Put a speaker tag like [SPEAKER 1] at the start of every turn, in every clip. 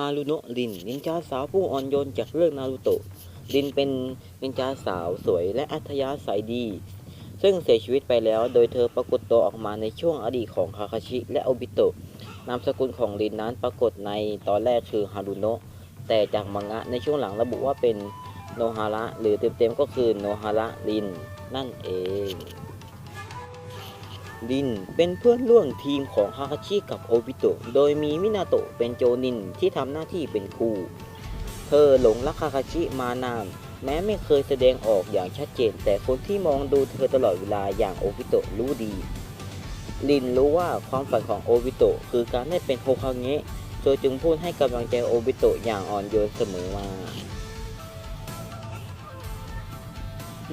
[SPEAKER 1] ฮารุโนะรินนินจาสาวผู้อ่อนโยนจากเรื่องนารูโตะรินเป็นนินจาสาวสวยและอัธยาศัยดี ซึ่งเสียชีวิตไปแล้วโดยเธอปรากฏตัวออกมาในช่วงอดีตของคาคาชิและโอบิโตะนามสกุลของรินนั้นปรากฏในตอนแรกคือฮารุโนะแต่จากมังงะในช่วงหลังระบุว่าเป็นโนฮาระหรือเต็มๆก็คือโนฮาระรินนั่นเอง รินเป็นเพื่อนร่วมทีมของฮาคาชิกับโอบิโตะโดยมีมินาโตะเป็นโจนินที่ทำหน้าที่เป็นครู เธอหลงรักฮาคาชิมานานแม้ไม่เคยแสดงออกอย่างชัดเจน แต่คนที่มองดูเธอตลอดเวลาอย่างโอบิโตะรู้ดี ลินรู้ว่าความฝันของโอบิโตะคือการได้เป็นโฮคาเงะเธอจึงพูดให้กำลังใจโอบิโตะอย่างอ่อนโยนเสมอมา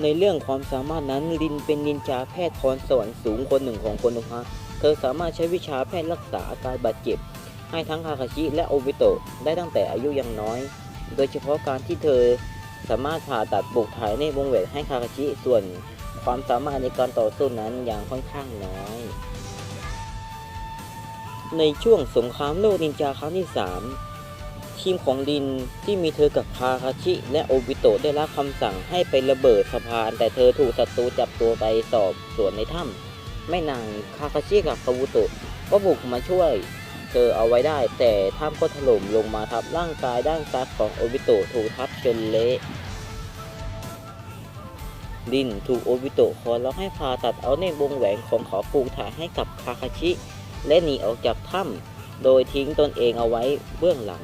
[SPEAKER 1] ในเรื่องความสามารถนั้นลินเป็นนินจาแพทย์พรสวรรค์สูงคนหนึ่งของโคนโนฮะ เธอสามารถใช้วิชาแพทย์รักษาอาการบาดเจ็บ ให้ทั้งคาคาชิและโอบิโตะได้ตั้งแต่อายุยังน้อย โดยเฉพาะการที่เธอสามารถผ่าตัดปลูกถ่ายในวงแหวนให้คาคาชิ ส่วนความสามารถในการต่อสู้นั้นยังค่อนข้างน้อย ในช่วงสงครามโลกนินจาครั้งที่ 3 ทีมของลินที่มีเธอกับคาคาชิ และโอบิโตะได้รับคำสั่งให้ไประเบิดสะพาน แต่เธอถูกศัตรูจับตัวไปสอบสวนในถ้ำไม่นานคาคาชิกับคาบุโตะก็บุกมาช่วย เธอเอาไว้ได้ แต่ถ้ำก็ถล่มลงมาทับร่างกายด้านซ้ายของโอบิโตะถูกทับจนเละลินถูกโอบิโตะขอร้องให้พาตัดเอาในวงแหวนของขาปลูกถ่ายให้กับคาคาชิ และหนีออกจากถ้ำโดยทิ้งตนเองเอาไว้เบื้องหลัง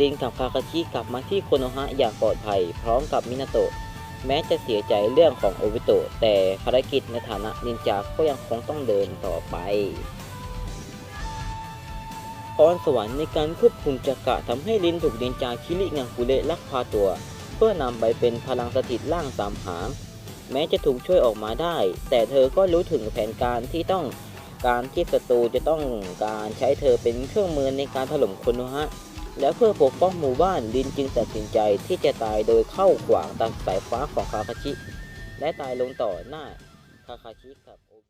[SPEAKER 1] ลินกับคาคาชิกลับมาที่โคโนฮะอย่างปลอดภัย พร้อมกับมินาโตะแม้จะเสียใจเรื่องของโอบิโตะแต่ภารกิจในฐานะนินจาก็ยังคงต้องเดินต่อไปพรสวรรค์ในการควบคุมจักระทำให้ลินถูกนินจาคิริงังคุเระลักพาตัว เพื่อนำไปเป็นพลังสถิตร่างสามหางแม้จะถูกช่วยออกมาได้ แต่เธอก็รู้ถึงแผนการที่ต้องการที่ศัตรูจะต้องการใช้เธอเป็นเครื่องมือในการถล่มคนโนฮะ และเพื่อปกป้องหมู่บ้านลินจึงตัดสินใจที่จะตายโดยเข้าขวางตัดสายฟ้าของคาคาชิ และตายลงต่อหน้าคาคาชิกับโอบิ